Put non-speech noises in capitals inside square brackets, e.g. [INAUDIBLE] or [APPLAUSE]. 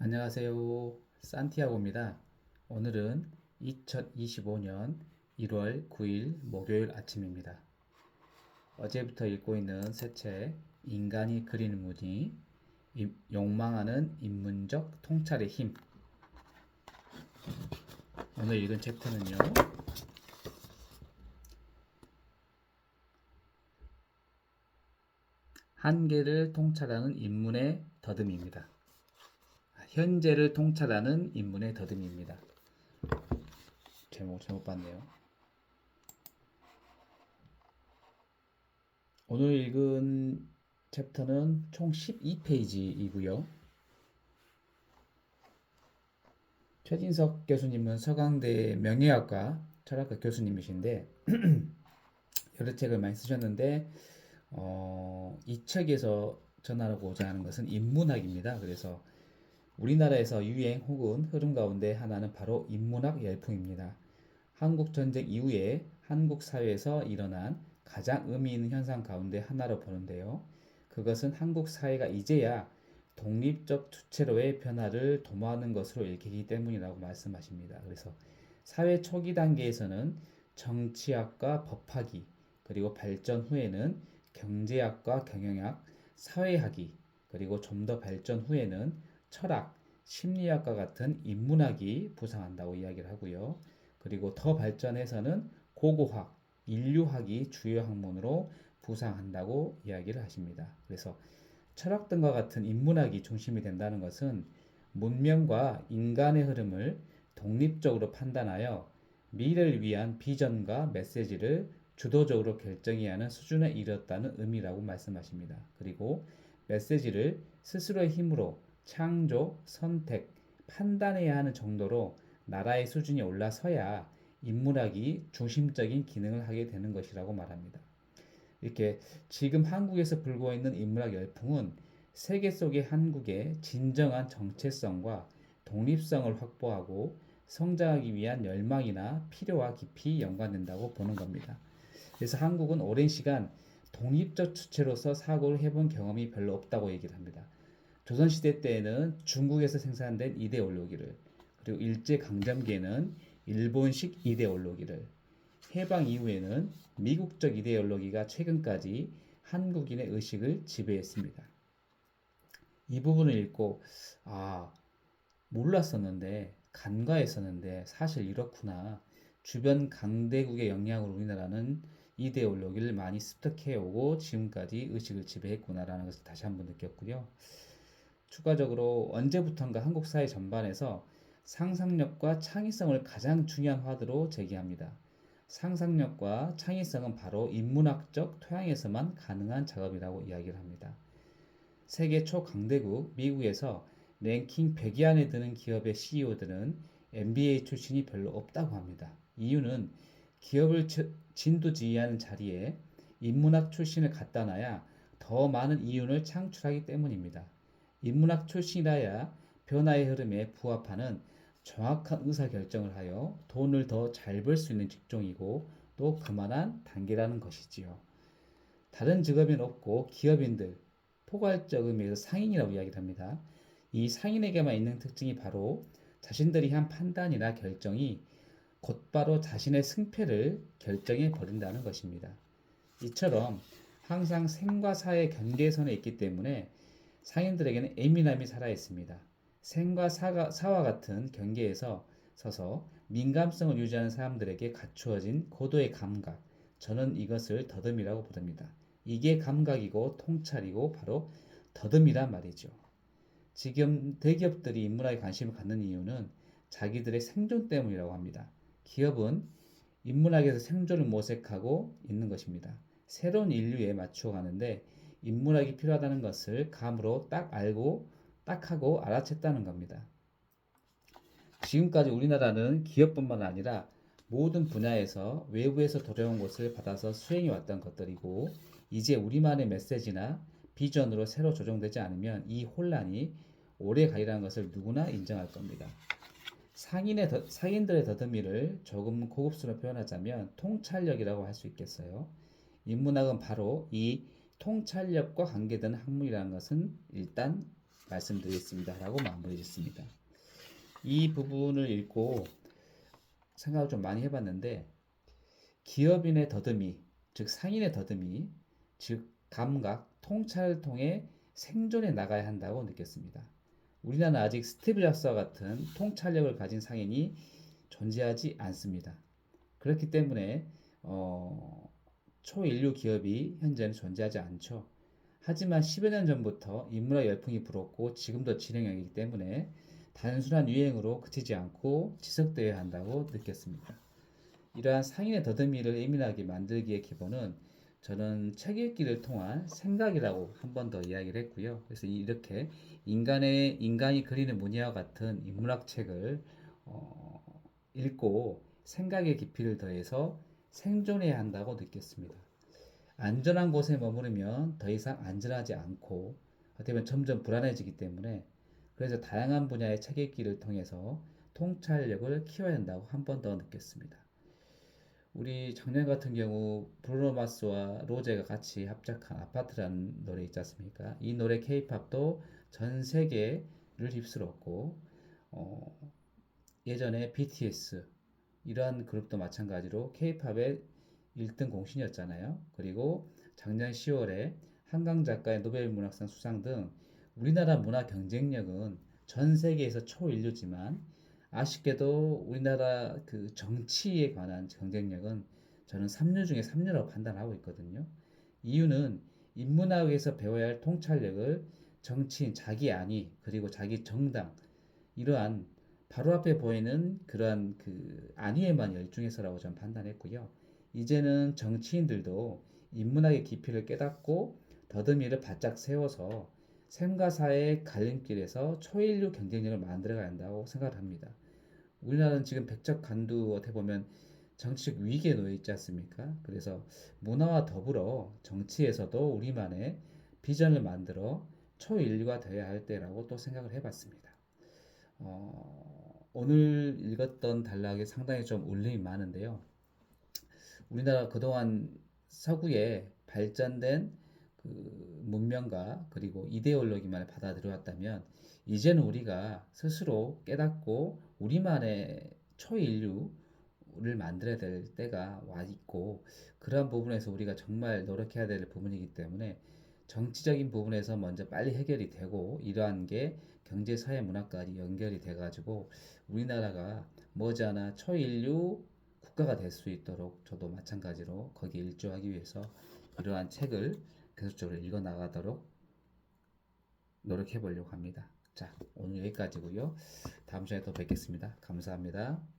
안녕하세요. 산티아고입니다. 오늘은 2025년 1월 9일 목요일 아침입니다. 어제부터 읽고 있는 새 책, 인간이 그리는 무늬, 이- 욕망하는 인문적 통찰의 힘. 오늘 읽은 챕터는요, 한계를 통찰하는 인문의 더듬입니다. 현재를 통찰하는 인문의 더듬입니다. 제목 잘못 봤네요. 오늘 읽은 챕터는 총 12페이지이고요. 최진석 교수님은 서강대 명예학과 철학과 교수님이신데 [CLEARS THROAT] 여러 책을 많이 쓰셨는데 어, 이 책에서 전하고자 하는 것은 인문학입니다. 그래서 우리나라에서 유행 혹은 흐름 가운데 하나는 바로 인문학 열풍입니다. 한국 전쟁 이후에 한국 사회에서 일어난 가장 의미 있는 현상 가운데 하나로 보는데요. 그것은 한국 사회가 이제야 독립적 주체로의 변화를 도모하는 것으로 읽히기 때문이라고 말씀하십니다. 그래서 사회 초기 단계에서는 정치학과 법학이 그리고 발전 후에는 경제학과 경영학, 사회학이 그리고 좀 더 발전 후에는 철학, 심리학과 같은 인문학이 부상한다고 이야기를 하고요. 그리고 더 발전해서는 고고학, 인류학이 주요 학문으로 부상한다고 이야기를 하십니다. 그래서 철학 등과 같은 인문학이 중심이 된다는 것은 문명과 인간의 흐름을 독립적으로 판단하여 미래를 위한 비전과 메시지를 주도적으로 결정해야 하는 수준에 이르렀다는 의미라고 말씀하십니다. 그리고 메시지를 스스로의 힘으로 창조, 선택, 판단해야 하는 정도로 나라의 수준이 올라서야 인문학이 중심적인 기능을 하게 되는 것이라고 말합니다. 이렇게 지금 한국에서 불고 있는 인문학 열풍은 세계 속의 한국의 진정한 정체성과 독립성을 확보하고 성장하기 위한 열망이나 필요와 깊이 연관된다고 보는 겁니다. 그래서 한국은 오랜 시간 독립적 주체로서 사고를 해본 경험이 별로 없다고 얘기를 합니다. 조선시대 때에는 중국에서 생산된 이데올로기를 그리고 일제강점기에는 일본식 이데올로기를 해방 이후에는 미국적 이데올로기가 최근까지 한국인의 의식을 지배했습니다. 이 부분을 읽고 아 몰랐었는데 간과했었는데 사실 이렇구나. 주변 강대국의 영향으로 우리나라는 이데올로기를 많이 습득해 오고 지금까지 의식을 지배했구나라는 것을 다시 한번 느꼈고요. 추가적으로 언제부턴가 한국 사회 전반에서 상상력과 창의성을 가장 중요한 화두로 제기합니다. 상상력과 창의성은 바로 인문학적 토양에서만 가능한 작업이라고 이야기를 합니다. 세계 초강대국 미국에서 랭킹 100위 안에 드는 기업의 CEO들은 MBA 출신이 별로 없다고 합니다. 이유는 기업을 진두지휘하는 자리에 인문학 출신을 갖다 놔야 더 많은 이윤을 창출하기 때문입니다. 인문학 출신이라야 변화의 흐름에 부합하는 정확한 의사결정을 하여 돈을 더 잘 벌 수 있는 직종이고 또 그만한 단계라는 것이지요. 다른 직업인 없고 기업인들, 포괄적 의미에서 상인이라고 이야기를 합니다. 이 상인에게만 있는 특징이 바로 자신들이 한 판단이나 결정이 곧바로 자신의 승패를 결정해 버린다는 것입니다. 이처럼 항상 생과 사의 경계선에 있기 때문에 상인들에게는 예민함이 살아 있습니다. 생과 사가, 사와 같은 경계에서 서서 민감성을 유지하는 사람들에게 갖추어진 고도의 감각, 저는 이것을 더듬이라고 부릅니다. 이게 감각이고 통찰이고 바로 더듬이란 말이죠. 지금 대기업들이 인문학에 관심을 갖는 이유는 자기들의 생존 때문이라고 합니다. 기업은 인문학에서 생존을 모색하고 있는 것입니다. 새로운 인류에 맞추어 가는데 인문학이 필요하다는 것을 감으로 딱 알고 딱 하고 알아챘다는 겁니다. 지금까지 우리나라는 기업뿐만 아니라 모든 분야에서 외부에서 들여온 것을 받아서 수행해 왔던 것들이고 이제 우리만의 메시지나 비전으로 새로 조정되지 않으면 이 혼란이 오래 가리라는 것을 누구나 인정할 겁니다. 상인의 더, 상인들의 더듬이를 조금 고급스러워 표현하자면 통찰력이라고 할 수 있겠어요. 인문학은 바로 이 통찰력과 관계된 학문이라는 것은 일단 말씀드리겠습니다 라고 마무리 짓습니다. 이 부분을 읽고 생각을 좀 많이 해봤는데 기업인의 더듬이, 즉 상인의 더듬이, 즉 감각, 통찰을 통해 생존해 나가야 한다고 느꼈습니다. 우리나라는 아직 스티브 잡스와 같은 통찰력을 가진 상인이 존재하지 않습니다. 그렇기 때문에 어, 초인류 기업이 현재는 존재하지 않죠. 하지만 10여 년 전부터 인문학 열풍이 불었고 지금도 진행형이기 때문에 단순한 유행으로 그치지 않고 지속되어야 한다고 느꼈습니다. 이러한 상인의 더듬이를 예민하게 만들기의 기본은 저는 책 읽기를 통한 생각이라고 한 번 더 이야기를 했고요. 그래서 이렇게 인간의 인간이 그리는 무늬와 같은 인문학 책을 어, 읽고 생각의 깊이를 더해서 생존해야 한다고 느꼈습니다. 안전한 곳에 머무르면 더 이상 안전하지 않고 어떻게 보면 점점 불안해지기 때문에 그래서 다양한 분야의 책 읽기를 통해서 통찰력을 키워야 한다고 한 번 더 느꼈습니다. 우리 작년 같은 경우 브루노 마스와 로제가 같이 합작한 아파트라는 노래 있지 않습니까? 이 노래 케이팝도 전 세계를 휩쓸었고 어, 예전에 BTS 이러한 그룹도 마찬가지로 케이팝의 1등 공신이었잖아요. 그리고 작년 10월에 한강 작가의 노벨 문학상 수상 등 우리나라 문화 경쟁력은 전 세계에서 초인류지만 아쉽게도 우리나라 그 정치에 관한 경쟁력은 저는 3류 중에 3류라고 판단하고 있거든요. 이유는 인문학에서 배워야 할 통찰력을 정치인 자기 안위 그리고 자기 정당 이러한 바로 앞에 보이는 그러한 그 안위에만 열중해서라고 저는 판단했고요. 이제는 정치인들도 인문학의 깊이를 깨닫고 더듬이를 바짝 세워서 샘과 사의 갈림길에서 초인류 경쟁력을 만들어가야 한다고 생각을 합니다. 우리나라는 지금 백적 간두 어떻게 보면 정치적 위기에 놓여 있지 않습니까? 그래서 문화와 더불어 정치에서도 우리만의 비전을 만들어 초인류가 되어야 할 때라고 또 생각을 해봤습니다. 어, 오늘 읽었던 단락이 상당히 좀 울림이 많은데요. 우리나라 그동안 서구에 발전된 그 문명과 그리고 이데올로기만을 받아들여 왔다면 이제는 우리가 스스로 깨닫고 우리만의 초인류를 만들어야 될 때가 와 있고 그러한 부분에서 우리가 정말 노력해야 될 부분이기 때문에 정치적인 부분에서 먼저 빨리 해결이 되고 이러한 게 경제 사회 문화까지 연결이 돼 가지고 우리나라가 머지않아 초인류 국가가 될 수 있도록 저도 마찬가지로 거기에 일조하기 위해서 이러한 책을 계속적으로 읽어 나가도록 노력해 보려고 합니다. 자, 오늘 여기까지고요. 다음 시간에 또 뵙겠습니다. 감사합니다.